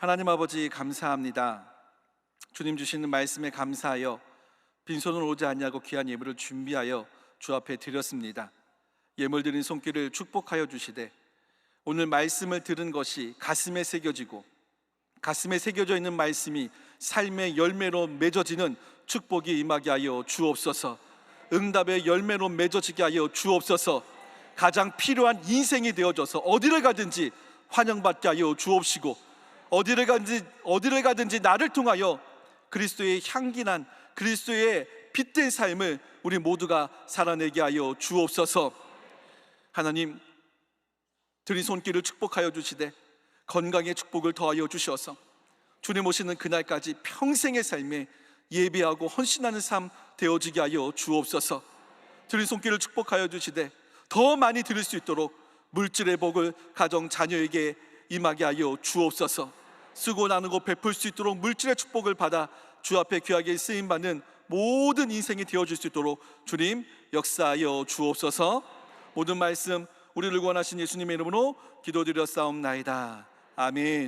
하나님 아버지 감사합니다. 주님 주시는 말씀에 감사하여 빈손으로 오지 않냐고 귀한 예물을 준비하여 주 앞에 드렸습니다. 예물 드린 손길을 축복하여 주시되 오늘 말씀을 들은 것이 가슴에 새겨지고 가슴에 새겨져 있는 말씀이 삶의 열매로 맺어지는 축복이 임하게 하여 주옵소서. 응답의 열매로 맺어지게 하여 주옵소서. 가장 필요한 인생이 되어져서 어디를 가든지 환영받게 하여 주옵시고 어디를 가든지 어디를 가든지 나를 통하여 그리스도의 향기난 그리스도의 빛된 삶을 우리 모두가 살아내게 하여 주옵소서. 하나님 드린 손길을 축복하여 주시되 건강의 축복을 더하여 주셔서 주님 오시는 그날까지 평생의 삶에 예배하고 헌신하는 삶 되어지게 하여 주옵소서. 드린 손길을 축복하여 주시되 더 많이 드릴 수 있도록 물질의 복을 가정 자녀에게 임하게 하여 주옵소서. 쓰고 나누고 베풀 수 있도록 물질의 축복을 받아 주 앞에 귀하게 쓰임 받는 모든 인생이 되어 질 수 있도록 주님 역사하여 주옵소서. 모든 말씀 우리를 구원하신 예수님의 이름으로 기도드렸사옵나이다. 아멘.